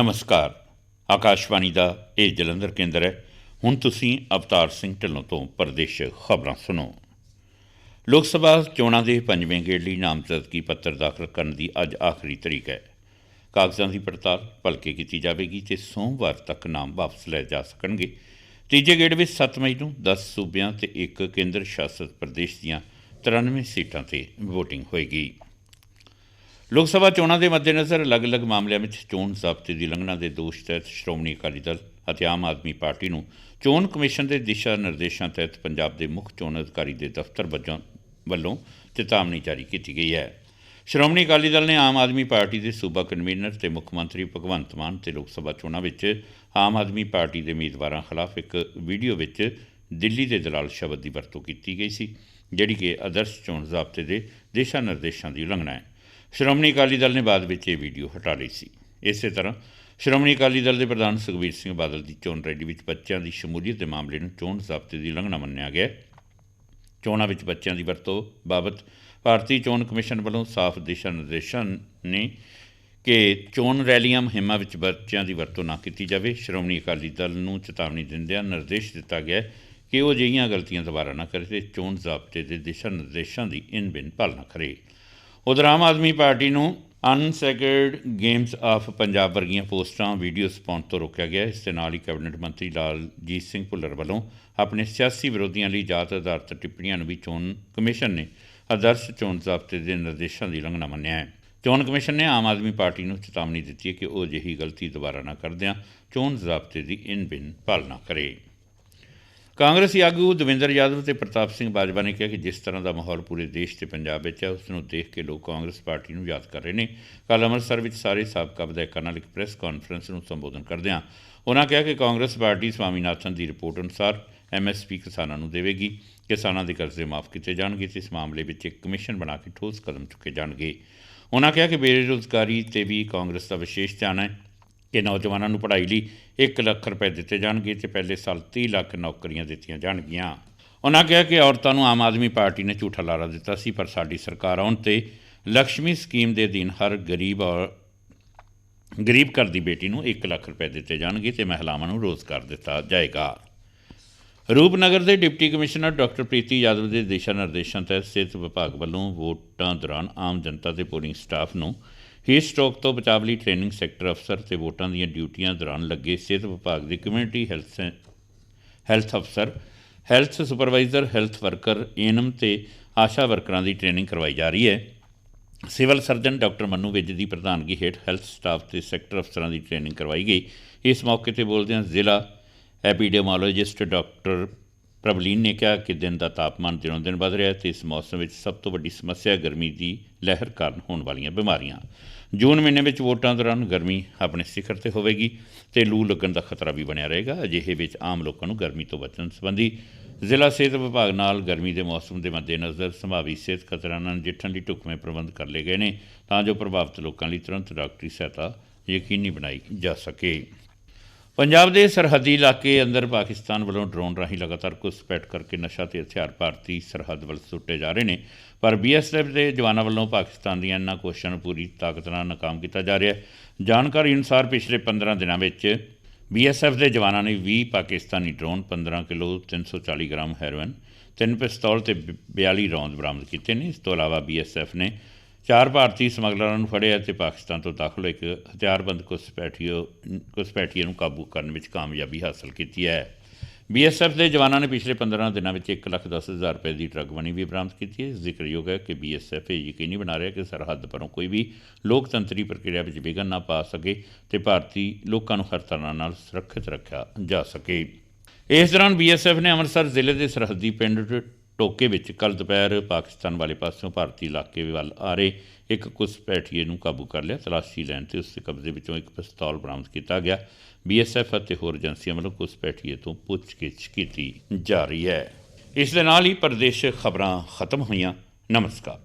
ਨਮਸਕਾਰ। ਆਕਾਸ਼ਵਾਣੀ ਦਾ ਇਹ ਜਲੰਧਰ ਕੇਂਦਰ ਹੈ। ਹੁਣ ਤੁਸੀਂ ਅਵਤਾਰ ਸਿੰਘ ਢਿੱਲੋਂ ਤੋਂ ਪ੍ਰਦੇਸ਼ ਖਬਰਾਂ ਸੁਣੋ। ਲੋਕ ਸਭਾ ਚੋਣਾਂ ਦੇ ਪੰਜਵੇਂ ਗੇੜ ਲਈ ਨਾਮਜ਼ਦਗੀ ਪੱਤਰ ਦਾਖਲ ਕਰਨ ਦੀ ਅੱਜ ਆਖਰੀ ਤਰੀਕ ਹੈ। ਕਾਗਜ਼ਾਂ ਦੀ ਪੜਤਾਲ ਭਲਕੇ ਕੀਤੀ ਜਾਵੇਗੀ ਤੇ ਸੋਮਵਾਰ ਤੱਕ ਨਾਮ ਵਾਪਸ ਲੈ ਜਾ ਸਕਣਗੇ। ਤੀਜੇ ਗੇੜ ਵਿੱਚ 7 ਮਈ ਨੂੰ 10 ਸੂਬਿਆਂ ਤੇ ਇੱਕ ਕੇਂਦਰ ਸ਼ਾਸਤ ਪ੍ਰਦੇਸ਼ ਦੀਆਂ 93 ਸੀਟਾਂ ਤੇ VOTING ਹੋਏਗੀ। ਲੋਕ ਸਭਾ ਚੋਣਾਂ ਦੇ ਮੱਦੇਨਜ਼ਰ ਅਲੱਗ-ਅਲੱਗ ਮਾਮਲਿਆਂ ਵਿੱਚ ਚੋਣ ਜ਼ਾਬਤੇ ਦੀ ਉਲੰਘਣਾ ਦੇ ਦੋਸ਼ ਤਹਿਤ ਸ਼੍ਰੋਮਣੀ ਅਕਾਲੀ ਦਲ ਅਤੇ ਆਮ ਆਦਮੀ ਪਾਰਟੀ ਨੂੰ ਚੋਣ ਕਮਿਸ਼ਨ ਦੇ ਦਿਸ਼ਾ ਨਿਰਦੇਸ਼ਾਂ ਤਹਿਤ ਪੰਜਾਬ ਦੇ ਮੁੱਖ ਚੋਣ ਅਧਿਕਾਰੀ ਦੇ ਦਫ਼ਤਰ ਵਜੋਂ ਵੱਲੋਂ ਚੇਤਾਵਨੀ ਜਾਰੀ ਕੀਤੀ ਗਈ ਹੈ। ਸ਼੍ਰੋਮਣੀ ਅਕਾਲੀ ਦਲ ਨੇ ਆਮ ਆਦਮੀ ਪਾਰਟੀ ਦੇ ਸੂਬਾ ਕਨਵੀਨਰ ਤੇ ਮੁੱਖ ਮੰਤਰੀ ਭਗਵੰਤ ਮਾਨ ਤੇ ਲੋਕ ਸਭਾ ਚੋਣਾਂ ਵਿੱਚ ਆਮ ਆਦਮੀ ਪਾਰਟੀ ਦੇ ਉਮੀਦਵਾਰਾਂ ਖਿਲਾਫ ਇੱਕ ਵੀਡੀਓ ਵਿੱਚ ਦਿੱਲੀ ਦੇ ਦਲਾਲ ਸ਼ਬਦ ਦੀ ਵਰਤੋਂ ਕੀਤੀ ਗਈ ਸੀ, ਜਿਹੜੀ ਕਿ ਆਦਰਸ਼ ਚੋਣ ਜ਼ਾਬਤੇ ਦੇ ਦਿਸ਼ਾ ਨਿਰਦੇਸ਼ਾਂ ਦੀ ਉਲੰਘਣਾ ਹੈ। ਸ਼੍ਰੋਮਣੀ ਅਕਾਲੀ ਦਲ ਨੇ ਬਾਅਦ ਵਿੱਚ ਇਹ ਵੀਡੀਓ ਹਟਾ ਲਈ ਸੀ। ਇਸੇ ਤਰ੍ਹਾਂ ਸ਼੍ਰੋਮਣੀ ਅਕਾਲੀ ਦਲ ਦੇ ਪ੍ਰਧਾਨ ਸੁਖਬੀਰ ਸਿੰਘ ਬਾਦਲ ਦੀ ਚੋਣ ਰੈਲੀ ਵਿੱਚ ਬੱਚਿਆਂ ਦੀ ਸ਼ਮੂਲੀਅਤ ਦੇ ਮਾਮਲੇ ਨੂੰ ਚੋਣ ਜ਼ਾਬਤੇ ਦੀ ਉਲੰਘਣਾ ਮੰਨਿਆ ਗਿਆ। ਚੋਣਾਂ ਵਿੱਚ ਬੱਚਿਆਂ ਦੀ ਵਰਤੋਂ ਬਾਬਤ ਭਾਰਤੀ ਚੋਣ ਕਮਿਸ਼ਨ ਵੱਲੋਂ ਸਾਫ਼ ਦਿਸ਼ਾ ਨਿਰਦੇਸ਼ਾਂ ਨੇ ਕਿ ਚੋਣ ਰੈਲੀਆਂ ਮੁਹਿੰਮਾਂ ਵਿੱਚ ਬੱਚਿਆਂ ਦੀ ਵਰਤੋਂ ਨਾ ਕੀਤੀ ਜਾਵੇ। ਸ਼੍ਰੋਮਣੀ ਅਕਾਲੀ ਦਲ ਨੂੰ ਚੇਤਾਵਨੀ ਦਿੰਦਿਆਂ ਨਿਰਦੇਸ਼ ਦਿੱਤਾ ਗਿਆ ਕਿ ਉਹ ਅਜਿਹੀਆਂ ਗਲਤੀਆਂ ਦੁਬਾਰਾ ਨਾ ਕਰੇ ਤੇ ਚੋਣ ਜ਼ਾਬਤੇ ਦੇ ਦਿਸ਼ਾ ਨਿਰਦੇਸ਼ਾਂ ਦੀ ਇਨ ਬਿਨ ਪਾਲਣਾ ਕਰੇ। ਉਧਰ ਆਮ ਆਦਮੀ ਪਾਰਟੀ ਨੂੰ ਅਨਸੈਕਰਡ ਗੇਮਸ ਆਫ ਪੰਜਾਬ ਵਰਗੀਆਂ ਪੋਸਟਾਂ, ਵੀਡੀਓਜ਼ ਪਾਉਣ ਤੋਂ ਰੋਕਿਆ ਗਿਆ। ਇਸ ਦੇ ਨਾਲ ਹੀ ਕੈਬਨਿਟ ਮੰਤਰੀ ਲਾਲਜੀਤ ਸਿੰਘ ਭੁੱਲਰ ਵੱਲੋਂ ਆਪਣੇ ਸਿਆਸੀ ਵਿਰੋਧੀਆਂ ਲਈ ਜਾਤ ਆਧਾਰਿਤ ਟਿੱਪਣੀਆਂ ਨੂੰ ਵੀ ਚੋਣ ਕਮਿਸ਼ਨ ਨੇ ਆਦਰਸ਼ ਚੋਣ ਜ਼ਾਬਤੇ ਦੇ ਨਿਰਦੇਸ਼ਾਂ ਦੀ ਉਲੰਘਣਾ ਮੰਨਿਆ ਹੈ। ਚੋਣ ਕਮਿਸ਼ਨ ਨੇ ਆਮ ਆਦਮੀ ਪਾਰਟੀ ਨੂੰ ਚੇਤਾਵਨੀ ਦਿੱਤੀ ਹੈ ਕਿ ਉਹ ਅਜਿਹੀ ਗਲਤੀ ਦੁਬਾਰਾ ਨਾ ਕਰਦਿਆਂ ਚੋਣ ਜ਼ਾਬਤੇ ਦੀ ਇਨ ਬਿਨ ਪਾਲਣਾ ਕਰੇ। ਕਾਂਗਰਸੀ ਆਗੂ ਦਵਿੰਦਰ ਯਾਦਵ ਤੇ ਪ੍ਰਤਾਪ ਸਿੰਘ ਬਾਜਵਾ ਨੇ ਕਿਹਾ ਕਿ ਜਿਸ ਤਰ੍ਹਾਂ ਦਾ ਮਾਹੌਲ ਪੂਰੇ ਦੇਸ਼ ਤੇ ਪੰਜਾਬ ਵਿੱਚ ਹੈ, ਉਸ ਨੂੰ ਦੇਖ ਕੇ ਲੋਕ ਕਾਂਗਰਸ ਪਾਰਟੀ ਨੂੰ ਯਾਦ ਕਰ ਰਹੇ ਨੇ। ਕੱਲ੍ਹ ਅੰਮ੍ਰਿਤਸਰ ਵਿੱਚ ਸਾਰੇ ਸਾਬਕਾ ਵਿਧਾਇਕਾਂ ਨਾਲ ਇੱਕ ਪ੍ਰੈਸ ਕਾਨਫਰੰਸ ਨੂੰ ਸੰਬੋਧਨ ਕਰਦਿਆਂ ਉਨ੍ਹਾਂ ਕਿਹਾ ਕਿ ਕਾਂਗਰਸ ਪਾਰਟੀ ਸਵਾਮੀਨਾਥਨ ਦੀ ਰਿਪੋਰਟ ਅਨੁਸਾਰ ਐਮਐਸਪੀ ਕਿਸਾਨਾਂ ਨੂੰ ਦੇਵੇਗੀ। ਕਿਸਾਨਾਂ ਦੇ ਕਰਜ਼ੇ ਮਾਫ ਕੀਤੇ ਜਾਣਗੇ ਤੇ ਇਸ ਮਾਮਲੇ ਵਿੱਚ ਇੱਕ ਕਮਿਸ਼ਨ ਬਣਾ ਕੇ ਠੋਸ ਕਦਮ ਚੁੱਕੇ ਜਾਣਗੇ। ਉਨ੍ਹਾਂ ਕਿਹਾ ਕਿ ਬੇਰੁਜ਼ਗਾਰੀ ਤੇ ਵੀ ਕਾਂਗਰਸ ਦਾ ਵਿਸ਼ੇਸ਼ ਧਿਆਨ ਹੈ। ਕਿ ਨੌਜਵਾਨਾਂ ਨੂੰ ਪੜ੍ਹਾਈ ਲਈ 1 ਲੱਖ ਰੁਪਏ ਦਿੱਤੇ ਜਾਣਗੇ ਤੇ ਪਹਿਲੇ ਸਾਲ 30 ਲੱਖ ਨੌਕਰੀਆਂ ਦਿੱਤੀਆਂ ਜਾਣਗੀਆਂ। ਉਹਨਾਂ ਕਿਹਾ ਕਿ ਔਰਤਾਂ ਨੂੰ ਆਮ ਆਦਮੀ ਪਾਰਟੀ ਨੇ ਝੂਠਾ ਲਾਰਾ ਦਿੱਤਾ ਸੀ, ਪਰ ਸਾਡੀ ਸਰਕਾਰ ਆਉਣ ਤੇ ਲక్ష్ਮੀ ਸਕੀਮ ਦੇ ਅਧੀਨ ਹਰ ਗਰੀਬ ਔਰ ਗਰੀਬ ਘਰ ਦੀ ਬੇਟੀ ਨੂੰ 1 ਲੱਖ ਰੁਪਏ ਦਿੱਤੇ ਜਾਣਗੇ ਤੇ ਮਹਿਲਾਵਾਂ ਨੂੰ ਰੋਜ਼ਗਾਰ ਦਿੱਤਾ ਜਾਏਗਾ। ਰੂਪਨਗਰ ਦੇ deputy commissioner doctor Preeti Yadav ਦੇ ਦਿਸ਼ਾ ਨਿਰਦੇਸ਼ਾਂ ਤਹਿਤ ਸਿਹਤ ਵਿਭਾਗ ਵੱਲੋਂ ਵੋਟਾਂ ਦੌਰਾਨ ਆਮ ਜਨਤਾ ਤੇ ਪੋਲਿੰਗ ਸਟਾਫ ਨੂੰ ਹੀਟ ਸਟ੍ਰੋਕ ਤੋਂ ਬਚਾਵ ਲਈ ਟ੍ਰੇਨਿੰਗ ਸੈਕਟਰ ਅਫਸਰ ਤੇ ਵੋਟਾਂ ਦੀਆਂ ਡਿਊਟੀਆਂ ਦੌਰਾਨ ਲੱਗੇ ਸਿਹਤ ਵਿਭਾਗ ਦੇ ਕਮਿਊਨਿਟੀ ਹੈਲਥ ਹੈਲਥ ਅਫਸਰ, health supervisor, health worker, ANM ਤੇ ਆਸ਼ਾ ਵਰਕਰਾਂ ਦੀ ਟ੍ਰੇਨਿੰਗ ਕਰਵਾਈ ਜਾ ਰਹੀ ਹੈ। Civil surgeon doctor Manu Vij ਦੀ ਪ੍ਰਧਾਨਗੀ ਹੇਠ ਹੈਲਥ ਸਟਾਫ ਤੇ ਸੈਕਟਰ ਅਫਸਰਾਂ ਦੀ ਟ੍ਰੇਨਿੰਗ ਕਰਵਾਈ ਗਈ। ਇਸ ਮੌਕੇ ਤੇ ਬੋਲਦਿਆਂ ਜ਼ਿਲ੍ਹਾ ਐਪੀਡੈਮੋਲੋਜਿਸਟ ਡਾਕਟਰ ਪ੍ਰਬਲੀਨ ਨੇ ਕਿਹਾ ਕਿ ਦਿਨ ਦਾ ਤਾਪਮਾਨ ਦਿਨੋਂ ਦਿਨ ਵਧ ਰਿਹਾ ਹੈ ਤੇ ਇਸ ਮੌਸਮ ਵਿੱਚ ਸਭ ਤੋਂ ਵੱਡੀ ਸਮੱਸਿਆ ਗਰਮੀ ਦੀ ਲਹਿਰ ਕਾਰਨ ਹੋਣ ਵਾਲੀਆਂ ਬਿਮਾਰੀਆਂ। ਜੂਨ ਮਹੀਨੇ ਵਿੱਚ ਵੋਟਾਂ ਦੌਰਾਨ ਗਰਮੀ ਆਪਣੇ ਸਿਖਰ ਤੇ ਹੋਵੇਗੀ ਤੇ ਲੂ ਲੱਗਣ ਦਾ ਖਤਰਾ ਵੀ ਬਣਿਆ ਰਹੇਗਾ। ਅਜਿਹੇ ਵਿੱਚ ਆਮ ਲੋਕਾਂ ਨੂੰ ਗਰਮੀ ਤੋਂ ਬਚਣ ਸੰਬੰਧੀ ਜ਼ਿਲ੍ਹਾ ਸਿਹਤ ਵਿਭਾਗ ਨਾਲ ਗਰਮੀ ਦੇ ਮੌਸਮ ਦੇ ਮੱਦੇਨਜ਼ਰ ਸੰਭਾਵੀ ਸਿਹਤ ਖਤਰਿਆਂ ਨਾਲ ਨਜਿੱਠਣ ਲਈ ਢੁਕਵੇਂ ਪ੍ਰਬੰਧ ਕਰ ਲਏ ਗਏ ਨੇ ਤਾਂ ਜੋ ਪ੍ਰਭਾਵਿਤ ਲੋਕਾਂ ਲਈ ਤੁਰੰਤ ਡਾਕਟਰੀ ਸਹਾਇਤਾ ਯਕੀਨੀ ਬਣਾਈ ਜਾ ਸਕੇ। ਪੰਜਾਬ ਦੇ ਸਰਹੱਦੀ ਇਲਾਕੇ ਅੰਦਰ ਪਾਕਿਸਤਾਨ ਵੱਲੋਂ ਡਰੋਨ ਰਾਹੀਂ ਲਗਾਤਾਰ ਘੁਸਪੈਠ ਕਰਕੇ ਨਸ਼ਾ ਤੇ ਹਥਿਆਰ ਭਾਰਤੀ ਸਰਹੱਦ ਵੱਲ ਸੁੱਟੇ ਜਾ ਰਹੇ ਨੇ। ਪਰ ਬੀਐਸਐਫ ਦੇ ਜਵਾਨਾਂ ਵੱਲੋਂ ਪਾਕਿਸਤਾਨ ਦੀਆਂ ਇਹਨਾਂ ਕੋਸ਼ਿਸ਼ਾਂ ਨੂੰ ਪੂਰੀ ਤਾਕਤ ਨਾਲ ਨਾਕਾਮ ਕੀਤਾ ਜਾ ਰਿਹਾ ਹੈ। ਜਾਣਕਾਰੀ ਅਨੁਸਾਰ ਪਿਛਲੇ 15 ਦਿਨਾਂ ਵਿੱਚ ਬੀਐਸਐਫ ਦੇ ਜਵਾਨਾਂ ਨੇ 20 Pakistani drone 15 kilo 340 gram heroin, ਤਿੰਨ ਪਿਸਤੌਲ ਤੇ 42 ਰੌਂਦ ਬਰਾਮਦ ਕੀਤੇ ਨੇ। ਇਸ ਤੋਂ ਇਲਾਵਾ ਬੀਐਸਐਫ ਨੇ ਚਾਰ ਭਾਰਤੀ ਸਮਗਲਰਾਂ ਨੂੰ ਫੜਿਆ ਤੇ ਪਾਕਿਸਤਾਨ ਤੋਂ ਦਾਖਲ ਇੱਕ ਹਥਿਆਰਬੰਦ ਘੁਸਪੈਠੀਓ ਘੁਸਪੈਠੀਏ ਨੂੰ ਕਾਬੂ ਕਰਨ ਵਿੱਚ ਕਾਮਯਾਬੀ ਹਾਸਲ ਕੀਤੀ ਹੈ। ਬੀਐਸਐਫ ਦੇ ਜਵਾਨਾਂ ਨੇ ਪਿਛਲੇ 15 ਦਿਨਾਂ ਵਿੱਚ 1,10,000 ਰੁਪਏ ਦੀ ਡਰੱਗ ਮਨੀ ਵੀ ਬਰਾਮਦ ਕੀਤੀ ਹੈ। ਜ਼ਿਕਰਯੋਗ ਹੈ ਕਿ ਬੀਐਸਐਫ ਇਹ ਯਕੀਨੀ ਬਣਾ ਰਿਹਾ ਕਿ ਸਰਹੱਦ ਪਰੋਂ ਕੋਈ ਵੀ ਲੋਕਤੰਤਰੀ ਪ੍ਰਕਿਰਿਆ ਵਿੱਚ ਵਿਘਨ ਨਾ ਪਾ ਸਕੇ ਤੇ ਭਾਰਤੀ ਲੋਕਾਂ ਨੂੰ ਹਰ ਤਰ੍ਹਾਂ ਨਾਲ ਸੁਰੱਖਿਅਤ ਰੱਖਿਆ ਜਾ ਸਕੇ। ਇਸ ਦੌਰਾਨ ਬੀਐਸਐਫ ਨੇ ਅੰਮ੍ਰਿਤਸਰ ਜ਼ਿਲ੍ਹੇ ਦੇ ਸਰਹੱਦੀ ਪਿੰਡ ਟੋਕੇ ਵਿੱਚ ਕੱਲ ਦੁਪਹਿਰ ਪਾਕਿਸਤਾਨ ਵਾਲੇ ਪਾਸਿਓਂ ਭਾਰਤੀ ਇਲਾਕੇ ਵੱਲ ਆ ਰਹੇ ਇੱਕ ਘੁਸਪੈਠੀਏ ਨੂੰ ਕਾਬੂ ਕਰ ਲਿਆ। ਤਲਾਸ਼ੀ ਲੈਣ ਤੇ ਉਸ ਦੇ ਕਬਜ਼ੇ ਵਿੱਚੋਂ ਇੱਕ ਪਿਸਤੌਲ ਬਰਾਮਦ ਕੀਤਾ ਗਿਆ। ਬੀਐਸਐਫ ਅਤੇ ਹੋਰ ਏਜੰਸੀਆਂ ਵੱਲੋਂ ਘੁਸਪੈਠੀਏ ਤੋਂ ਪੁੱਛਗਿੱਛ ਕੀਤੀ ਜਾ ਰਹੀ ਹੈ। ਇਸ ਦੇ ਨਾਲ ਹੀ ਪ੍ਰਦੇਸ਼ ਖਬਰਾਂ ਖਤਮ ਹੋਈਆਂ। ਨਮਸਕਾਰ।